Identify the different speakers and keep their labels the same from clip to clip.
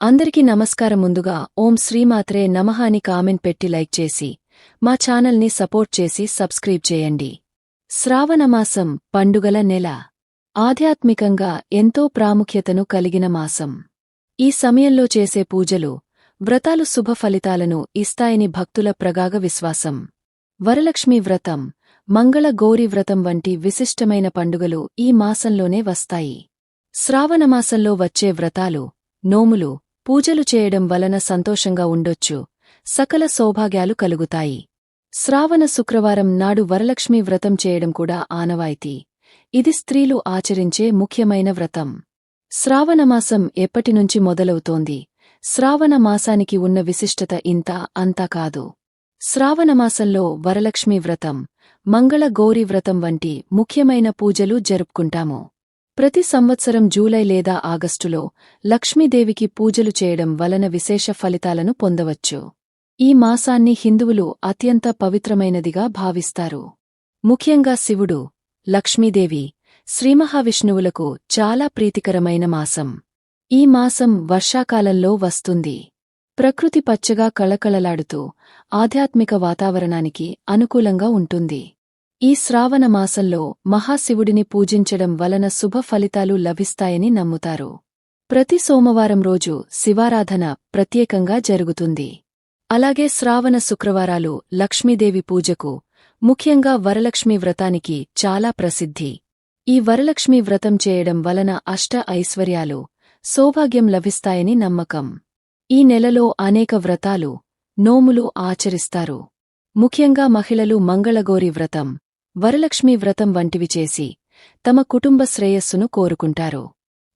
Speaker 1: అందరికీ నమస్కారం ముందుగా ఓం శ్రీమాత్రే నమః అని కామెంట్ పెట్టి లైక్ చేసి మా ఛానల్ని సపోర్ట్ చేసి సబ్స్క్రైబ్ చేయండి. శ్రావణమాసం పండుగల నెల. ఆధ్యాత్మికంగా ఎంతో ప్రాముఖ్యతను కలిగిన మాసం. ఈ సమయంలో చేసే పూజలు వ్రతాలు శుభ ఫలితాలను ఇస్తాయని భక్తుల ప్రగాగ విశ్వాసం. వరలక్ష్మీ వ్రతం మంగళ గౌరీ వ్రతం వంటి విశిష్టమైన పండుగలు ఈ మాసంలోనే వస్తాయి. శ్రావణమాసంలో వచ్చే వ్రతాలు నోములు పూజలు చేయడం వలన సంతోషంగా ఉండొచ్చు. సకల సౌభాగ్యాలు కలుగుతాయి. శ్రావణ శుక్రవారం నాడు వరలక్ష్మీ వ్రతం చేయడం కూడా ఆనవాయితీ. ఇది స్త్రీలు ఆచరించే ముఖ్యమైన వ్రతం. శ్రావణమాసం ఎప్పటినుంచి మొదలవుతోంది? శ్రావణ మాసానికి ఉన్న విశిష్టత ఇంత అంతా కాదు. శ్రావణమాసంలో వరలక్ష్మీ వ్రతం మంగళ గౌరీ వ్రతం వంటి ముఖ్యమైన పూజలు జరుపుకుంటాము. ప్రతి సంవత్సరం జూలై లేదా ఆగస్టులో లక్ష్మీదేవికి పూజలు చేయడం వలన విశేష ఫలితాలను పొందవచ్చు. ఈ మాసాన్ని హిందువులు అత్యంత పవిత్రమైనదిగా భావిస్తారు. ముఖ్యంగా శివుడు లక్ష్మీదేవి శ్రీమహావిష్ణువులకు చాలా ప్రీతికరమైన మాసం. ఈ మాసం వర్షాకాలంలో వస్తుంది. ప్రకృతి పచ్చగా కళకళలాడుతూ ఆధ్యాత్మిక వాతావరణానికి అనుకూలంగా ఉంటుంది. ఈ శ్రావణ మాసంలో మహాశివుడిని పూజించడం వలన శుభ ఫలితాలు లభిస్తాయని నమ్ముతారు. ప్రతి సోమవారం రోజు శివారాధన ప్రత్యేకంగా జరుగుతుంది. అలాగే శ్రావణ శుక్రవారాలు లక్ష్మీదేవి పూజకు ముఖ్యంగా వరలక్ష్మీ వ్రతానికి చాలా ప్రసిద్ధి. ఈ వరలక్ష్మీ వ్రతం చేయడం వలన అష్ట ఐశ్వర్యాలు సౌభాగ్యం లభిస్తాయని నమ్మకం. ఈ నెలలో అనేక వ్రతాలు నోములు ఆచరిస్తారు. ముఖ్యంగా మహిళలు మంగళగోరి వ్రతం వరలక్ష్మీ వ్రతం వంటివి చేసి తమ కుటుంబ శ్రేయస్సును కోరుకుంటారు.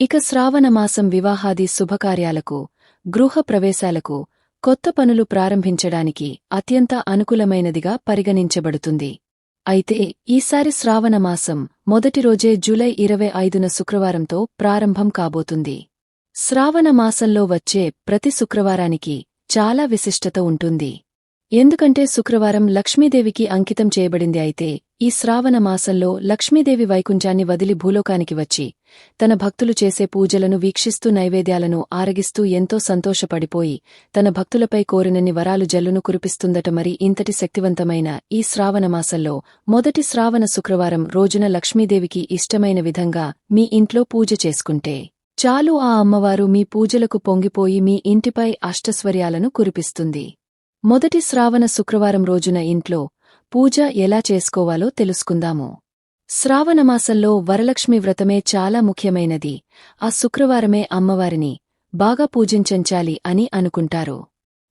Speaker 1: ఇక శ్రావణమాసం వివాహాది శుభకార్యాలకు గృహ ప్రవేశాలకు కొత్త పనులు ప్రారంభించడానికి అత్యంత అనుకూలమైనదిగా పరిగణించబడుతుంది. అయితే ఈసారి శ్రావణమాసం మొదటి రోజే జూలై ఇరవై ఐదున శుక్రవారంతో ప్రారంభం కాబోతుంది. శ్రావణమాసంలో వచ్చే ప్రతి శుక్రవారానికి చాలా విశిష్టత ఉంటుంది. ఎందుకంటే శుక్రవారం లక్ష్మీదేవికి అంకితం చేయబడింది అయితే ఈ శ్రావణ మాసంలో లక్ష్మీదేవి వైకుంఠాన్ని వదిలి భూలోకానికి వచ్చి తన భక్తులు చేసే పూజలను వీక్షిస్తూ నైవేద్యాలను ఆరగిస్తూ ఎంతో సంతోషపడిపోయి తన భక్తులపై కోరినన్ని వరాలు జల్లును కురిపిస్తుందట మరి ఇంతటి శక్తివంతమైన ఈ శ్రావణమాసంలో మొదటి శ్రావణ శుక్రవారం రోజున లక్ష్మీదేవికి ఇష్టమైన విధంగా మీ ఇంట్లో పూజ చేసుకుంటే చాలు ఆ అమ్మవారు మీ పూజలకు పొంగిపోయి మీ ఇంటిపై అష్టస్వర్యాలను కురిపిస్తుంది. మొదటి శ్రావణ శుక్రవారం రోజున ఇంట్లో పూజ ఎలా చేసుకోవాలో తెలుసుకుందాము. శ్రావణమాసంలో వరలక్ష్మి వ్రతమే చాలా ముఖ్యమైనది. ఆ శుక్రవారమే అమ్మవారిని బాగా పూజించంచాలి అని అనుకుంటారు.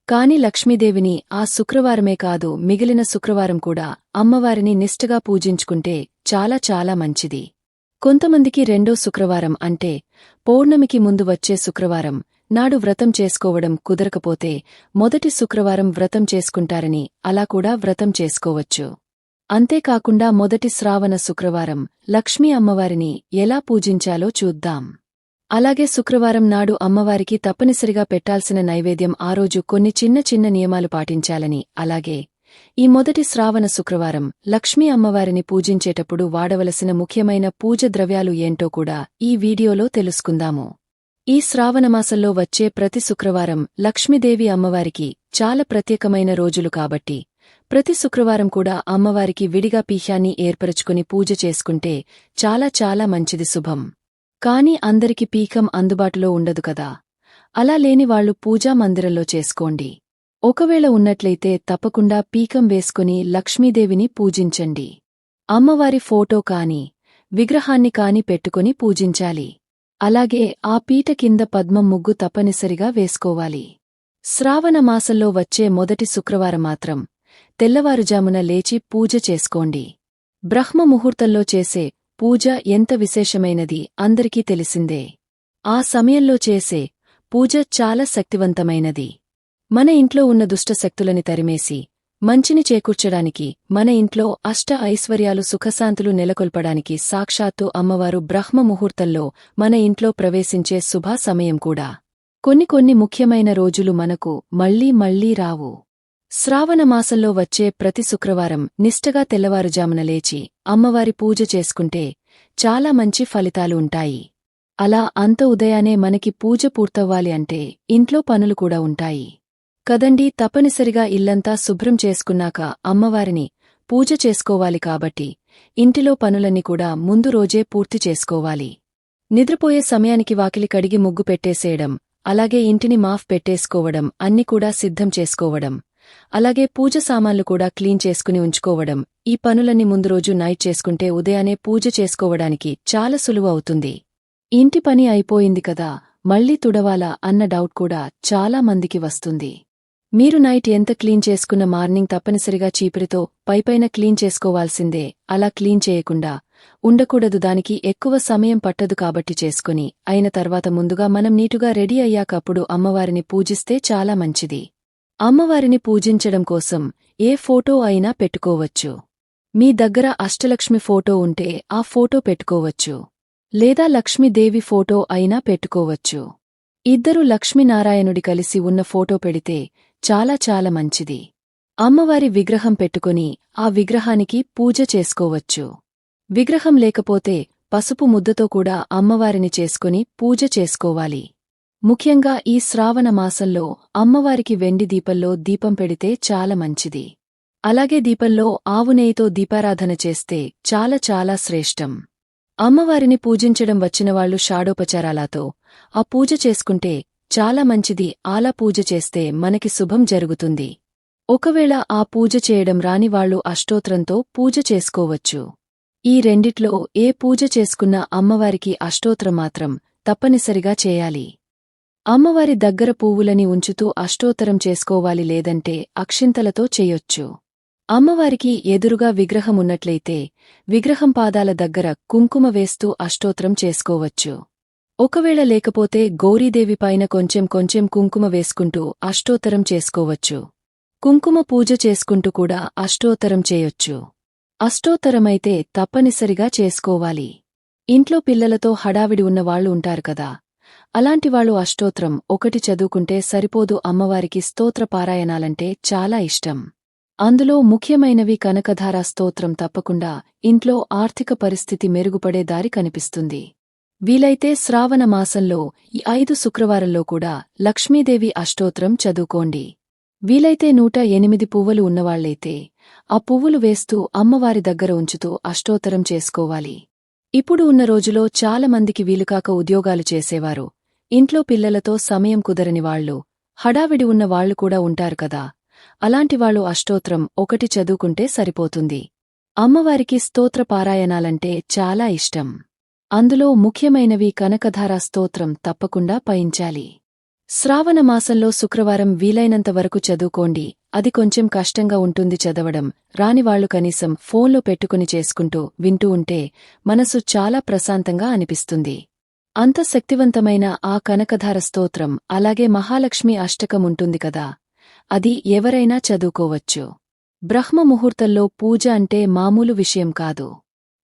Speaker 1: కాని లక్ష్మీదేవిని ఆ శుక్రవారమే కాదు మిగిలిన శుక్రవారం కూడా అమ్మవారిని నిష్ఠగా పూజించుకుంటే చాలా చాలా మంచిది. కొంతమందికి రెండో శుక్రవారం అంటే పౌర్ణమికి ముందు వచ్చే శుక్రవారం నాడు వ్రతం చేసుకోవడం కుదరకపోతే మొదటి శుక్రవారం వ్రతం చేసుకుంటారని అలా కూడా వ్రతం చేసుకోవచ్చు. అంతేకాకుండా మొదటి శ్రావణ శుక్రవారం లక్ష్మీ అమ్మవారిని ఎలా పూజించాలో చూద్దాం. అలాగే శుక్రవారం నాడు అమ్మవారికి తప్పనిసరిగా పెట్టాల్సిన నైవేద్యం ఆ రోజు కొన్ని చిన్న చిన్న నియమాలు పాటించాలని అలాగే ఈ మొదటి శ్రావణ శుక్రవారం లక్ష్మీ అమ్మవారిని పూజించేటప్పుడు వాడవలసిన ముఖ్యమైన పూజ ద్రవ్యాలు ఏంటో కూడా ఈ వీడియోలో తెలుసుకుందాము. ఈ శ్రావణమాసంలో వచ్చే ప్రతి శుక్రవారం లక్ష్మీదేవి అమ్మవారికి చాలా ప్రత్యేకమైన రోజులు కాబట్టి ప్రతి శుక్రవారం కూడా అమ్మవారికి విడిగా పీహ్యాన్ని ఏర్పరచుకుని పూజ చేసుకుంటే చాలా చాలా మంచిది శుభం. కాని అందరికి పీకం అందుబాటులో ఉండదు కదా. అలా లేనివాళ్ళు పూజా మందిరంలో చేసుకోండి. ఒకవేళ ఉన్నట్లయితే తప్పకుండా పీకం వేసుకుని లక్ష్మీదేవిని పూజించండి. అమ్మవారి ఫోటో కాని విగ్రహాన్ని కాని పెట్టుకుని పూజించాలి. అలాగే ఆ పీట కింద పద్మం ముగ్గు తప్పనిసరిగా వేసుకోవాలి. శ్రావణమాసంలో వచ్చే మొదటి శుక్రవారం మాత్రం తెల్లవారుజామున లేచి పూజ చేసుకోండి. బ్రహ్మ ముహూర్తంలో చేసే పూజ ఎంత విశేషమైనది అందరికీ తెలిసిందే. ఆ సమయంలో చేసే పూజ చాలా శక్తివంతమైనది. మన ఇంట్లో ఉన్న దుష్టశక్తులని తరిమేసి మంచిని చేకూర్చడానికి మన ఇంట్లో అష్ట ఐశ్వర్యాలు సుఖశాంతులు నెలకొల్పడానికి సాక్షాత్తు అమ్మవారు బ్రహ్మ ముహూర్తంలో మన ఇంట్లో ప్రవేశించే శుభ సమయం కూడా. కొన్ని కొన్ని ముఖ్యమైన రోజులు మనకు మళ్ళీ మళ్ళీ రావు. శ్రావణమాసంలో వచ్చే ప్రతి శుక్రవారం నిష్టగా తెల్లవారుజామున లేచి అమ్మవారి పూజ చేసుకుంటే చాలా మంచి ఫలితాలు ఉంటాయి. అలా అంత ఉదయానే మనకి పూజ పూర్తవ్వాలి అంటే ఇంట్లో పనులు కూడా ఉంటాయి. కదండి తప్పనిసరిగా ఇల్లంతా శుభ్రం చేసుకున్నాక అమ్మవారిని పూజ చేసుకోవాలి కాబట్టి ఇంటిలో పనులన్నీ కూడా ముందు రోజే పూర్తి చేసుకోవాలి. నిద్రపోయే సమయానికి వాకిలి కడిగి ముగ్గు పెట్టేసేయడం అలాగే ఇంటిని మాఫ్ పెట్టేసుకోవడం అన్ని కూడా సిద్ధం చేసుకోవడం అలాగే పూజ సామాన్లు కూడా క్లీన్ చేసుకుని ఉంచుకోవడం ఈ పనులన్నీ ముందు రోజు నైట్ చేసుకుంటే ఉదయానే పూజ చేసుకోవడానికి చాలా సులువు అవుతుంది. ఇంటి పని అయిపోయింది కదా మళ్ళీ తుడవాలా అన్న డౌట్ కూడా చాలా మందికి వస్తుంది. మీరు నైట్ ఎంత క్లీన్ చేసుకున్న మార్నింగ్ తప్పనిసరిగా చీపురితో పైపైన క్లీన్ చేసుకోవాల్సిందే. అలా క్లీన్ చేయకుండా ఉండకూడదు. దానికి ఎక్కువ సమయం పట్టదు కాబట్టి చేసుకుని అయిన తర్వాత ముందుగా మనం నీటుగా రెడీ అయ్యాకప్పుడు అమ్మవారిని పూజిస్తే చాలా మంచిది. అమ్మవారిని పూజించడం కోసం ఏ ఫోటో అయినా పెట్టుకోవచ్చు. మీ దగ్గర అష్టలక్ష్మి ఫోటో ఉంటే ఆ ఫోటో పెట్టుకోవచ్చు. లేదా లక్ష్మీదేవి ఫోటో అయినా పెట్టుకోవచ్చు. ఇద్దరు లక్ష్మీనారాయణుడి కలిసి ఉన్న ఫోటో పెడితే చాలా చాలా మంచిది. అమ్మవారి విగ్రహం పెట్టుకుని ఆ విగ్రహానికి పూజ చేసుకోవచ్చు. విగ్రహం లేకపోతే పసుపు ముద్దతో కూడా అమ్మవారిని చేసుకుని పూజ చేసుకోవాలి. ముఖ్యంగా ఈ శ్రావణ మాసంలో అమ్మవారికి వెండి దీపంలో దీపం పెడితే చాలా మంచిది. అలాగే దీపంలో ఆవు నెయ్యితో దీపారాధన చేస్తే చాలా చాలా శ్రేష్టం. అమ్మవారిని పూజించడం వచ్చినవాళ్ళు షాడోపచారాలతో ఆ పూజ చేసుకుంటే చాలా మంచిది. ఆలా పూజ చేస్తే మనకి శుభం జరుగుతుంది. ఒకవేళ ఆ పూజ చేయడం రానివాళ్ళు అష్టోత్రంతో పూజ చేసుకోవచ్చు. ఈ రెండిట్లో ఏ పూజ చేసుకున్నా అమ్మవారికి అష్టోత్రం మాత్రం తప్పనిసరిగా చేయాలి. అమ్మవారి దగ్గర పువ్వులని ఉంచుతూ అష్టోత్తరం చేసుకోవాలి లేదంటే అక్షింతలతో చేయొచ్చు. అమ్మవారికి ఎదురుగా విగ్రహమున్నట్లయితే విగ్రహం పాదాల దగ్గర కుంకుమ వేస్తూ అష్టోత్రం చేసుకోవచ్చు. ఒకవేళ లేకపోతే గౌరీదేవి పైన కొంచెం కొంచెం కుంకుమ వేసుకుంటూ అష్టోత్తరం చేసుకోవచ్చు. కుంకుమ పూజ చేసుకుంటూ కూడా అష్టోత్తరం చేయొచ్చు. అష్టోత్తరమైతే తప్పనిసరిగా చేసుకోవాలి. ఇంట్లో పిల్లలతో హడావిడి ఉన్నవాళ్ళు ఉంటారు కదా. అలాంటివాళ్ళు అష్టోత్రం ఒకటి చదువుకుంటే సరిపోదు అమ్మవారికి స్తోత్ర పారాయణాలంటే చాలా ఇష్టం. అందులో ముఖ్యమైనవి కనకధారా స్తోత్రం తప్పకుండా ఇంట్లో ఆర్థిక పరిస్థితి మెరుగుపడే దారి కనిపిస్తుంది. వీలైతే శ్రావణ మాసంలో ఈ ఐదు శుక్రవారంలో కూడా లక్ష్మీదేవి అష్టోత్రం చదువుకోండి. వీలైతే నూట ఎనిమిది పువ్వులు ఉన్నవాళ్ళైతే ఆ పువ్వులు వేస్తూ అమ్మవారి దగ్గర ఉంచుతూ అష్టోత్తరం చేసుకోవాలి. ఇప్పుడు ఉన్న రోజులో చాలా మందికి వీలుకాక ఉద్యోగాలు చేసేవారు. ఇంట్లో పిల్లలతో సమయం కుదరని వాళ్ళు హడావిడి ఉన్న వాళ్ళు కూడా ఉంటారు కదా. అలాంటివాళ్ళు అష్టోత్రం ఒకటి చదువుకుంటే సరిపోతుంది. అమ్మవారికి స్తోత్ర పారాయణాలంటే చాలా ఇష్టం. అందులో ముఖ్యమైనవి కనకధారా స్తోత్రం తప్పకుండా పయించాలి. శ్రావణమాసంలో శుక్రవారం వీలైనంత వరకు చదువుకోండి అది కొంచెం కష్టంగా ఉంటుంది చదవడం రానివాళ్ళు కనీసం ఫోన్లో పెట్టుకుని చేసుకుంటూ వింటూ ఉంటే మనసు చాలా ప్రశాంతంగా అనిపిస్తుంది. అంత శక్తివంతమైన ఆ కనకధార స్తోత్రం అలాగే మహాలక్ష్మి అష్టకం ఉంటుంది కదా అది ఎవరైనా చదువుకోవచ్చు. బ్రహ్మ ముహూర్తంలో పూజ అంటే మామూలు విషయం కాదు.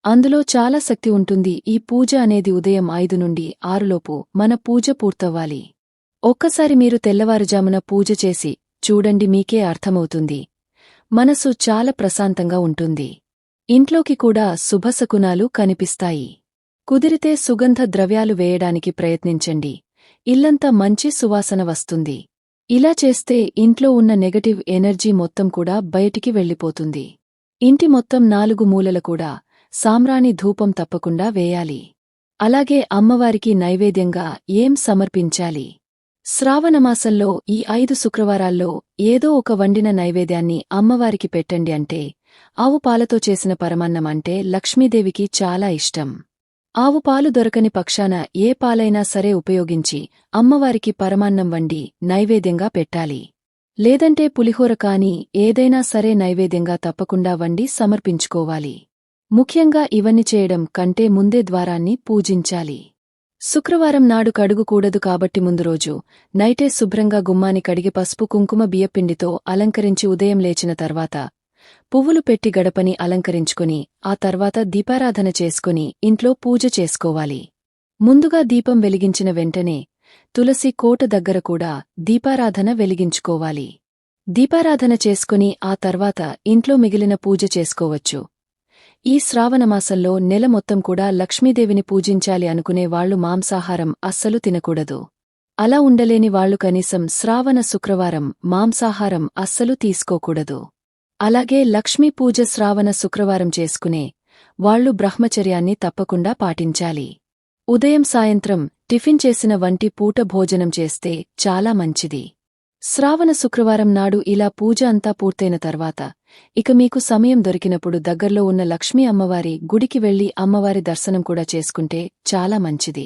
Speaker 1: అందులో చాలా శక్తి ఉంటుంది. ఈ పూజ అనేది ఉదయం ఐదు నుండి ఆరులోపు మన పూజ పూర్తవ్వాలి. ఒక్కసారి మీరు తెల్లవారుజామున పూజ చేసి చూడండి మీకే అర్థమవుతుంది. మనసు చాలా ప్రశాంతంగా ఉంటుంది. ఇంట్లోకి కూడా శుభశకునాలు కనిపిస్తాయి. కుదిరితే సుగంధ ద్రవ్యాలు వేయడానికి ప్రయత్నించండి. ఇల్లంతా మంచి సువాసన వస్తుంది. ఇలా చేస్తే ఇంట్లో ఉన్న నెగటివ్ ఎనర్జీ మొత్తం కూడా బయటికి వెళ్ళిపోతుంది. ఇంటి మొత్తం నాలుగు మూలల కూడా సామ్రాణి ధూపం తప్పకుండా వేయాలి. అలాగే అమ్మవారికి నైవేద్యంగా ఏం సమర్పించాలి? శ్రావణమాసంలో ఈ ఐదు శుక్రవారాల్లో ఏదో ఒక వండిన నైవేద్యాన్ని అమ్మవారికి పెట్టండి అంటే ఆవు పాలతో చేసిన పరమాన్నం అంటే లక్ష్మీదేవికి చాలా ఇష్టం. ఆవు పాలు దొరకని పక్షాన ఏ పాలైనా సరే ఉపయోగించి అమ్మవారికి పరమాన్నం వండి నైవేద్యంగా పెట్టాలి. లేదంటే పులిహోర కాని ఏదైనా సరే నైవేద్యంగా తప్పకుండా వండి సమర్పించుకోవాలి. ముఖ్యంగా ఇవన్నీ చేయడం కంటే ముందే ద్వారాన్ని పూజించాలి. శుక్రవారం నాడు కడుగుకూడదు కాబట్టి ముందు రోజు నైటే శుభ్రంగా గుమ్మాని కడిగి పసుపు కుంకుమ బియ్యపిండితో అలంకరించి ఉదయం లేచిన తర్వాత పువ్వులు పెట్టి గడపని అలంకరించుకుని ఆ తర్వాత దీపారాధన చేసుకుని ఇంట్లో పూజ చేసుకోవాలి. ముందుగా దీపం వెలిగించిన వెంటనే తులసి కోట దగ్గర కూడా దీపారాధన వెలిగించుకోవాలి. దీపారాధన చేసుకుని ఆ తర్వాత ఇంట్లో మిగిలిన పూజ చేసుకోవచ్చు. ఈ శ్రావణమాసంలో నెల మొత్తం కూడా లక్ష్మీదేవిని పూజించాలి అనుకునే వాళ్ళు మాంసాహారం అస్సలు తినకూడదు. అలా ఉండలేని వాళ్ళు కనీసం శ్రావణ శుక్రవారం మాంసాహారం అస్సలు తీసుకోకూడదు. అలాగే లక్ష్మీ పూజ శ్రావణ శుక్రవారం చేసుకునే వాళ్ళు బ్రహ్మచర్యాన్ని తప్పకుండా పాటించాలి. ఉదయం సాయంత్రం టిఫిన్ చేసిన వంటి పూట భోజనం చేస్తే చాలా మంచిది. శ్రావణ శుక్రవారం నాడు ఇలా పూజ అంతా పూర్తయిన తర్వాత ఇక మీకు సమయం దొరికినప్పుడు దగ్గర్లో ఉన్న లక్ష్మీ అమ్మవారి గుడికి వెళ్ళి అమ్మవారి దర్శనం కూడా చేసుకుంటే చాలా మంచిది.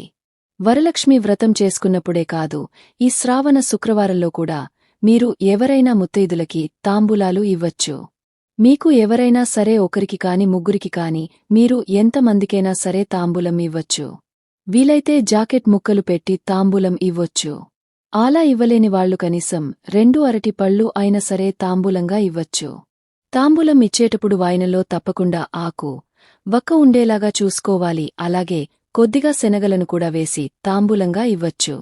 Speaker 1: వరలక్ష్మి వ్రతం చేసుకున్నప్పుడే కాదు ఈ శ్రావణ శుక్రవారంలో కూడా మీరు ఎవరైనా ముత్తైదులకి తాంబూలాలు ఇవ్వచ్చు. మీకు ఎవరైనా సరే ఒకరికి కాని ముగ్గురికి కాని మీరు ఎంతమందికైనా సరే తాంబూలం ఇవ్వచ్చు. వీలైతే జాకెట్ ముక్కలు పెట్టి తాంబూలం ఇవ్వొచ్చు. ఆలా ఇవ్వలేని వాళ్ళు కనీసం రెండు అరటి పళ్ళు అయిన సరే తాంబూలంగా ఇవ్వచ్చు. తాంబూలం ఇచ్చేటప్పుడు వాయనలో తప్పకుండా ఆకు వక్క ఉండేలాగా చూసుకోవాలి అలాగే కొద్దిగా శనగలను కూడా వేసి తాంబూలంగా ఇవ్వచ్చు.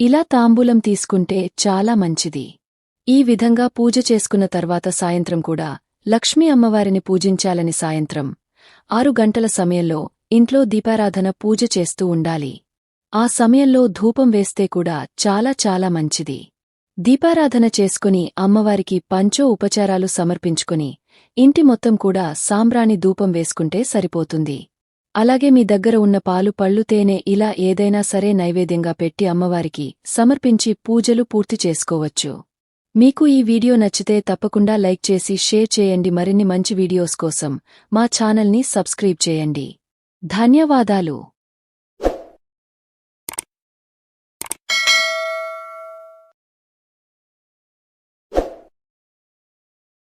Speaker 1: ఇలా తాంబూలం తీసుకుంటే చాలా మంచిది. ఈ విధంగా పూజ చేసుకున్న తర్వాత సాయంత్రం కూడా లక్ష్మీ అమ్మవారిని పూజించాలని సాయంత్రం ఆరు గంటల సమయంలో ఇంట్లో దీపారాధన పూజ చేస్తూ ఉండాలి. ఆ సమయంలో ధూపం వేస్తే కూడా చాలా చాలా మంచిది. దీపారాధన చేసుకుని అమ్మవారికి పంచో ఉపచారాలు సమర్పించుకుని ఇంటి మొత్తం కూడా సాంబ్రాణి ధూపం వేసుకుంటే సరిపోతుంది. అలాగే మీ దగ్గర ఉన్న పాలు పళ్ళు తేనె ఇలా ఏదైనా సరే నైవేద్యంగా పెట్టి అమ్మవారికి సమర్పించి పూజలు పూర్తి చేసుకోవచ్చు. మీకు ఈ వీడియో నచ్చితే తప్పకుండా లైక్ చేసి షేర్ చేయండి. మరిన్ని మంచి వీడియోస్ కోసం మా ఛానల్ని సబ్స్క్రైబ్ చేయండి. ధన్యవాదాలు.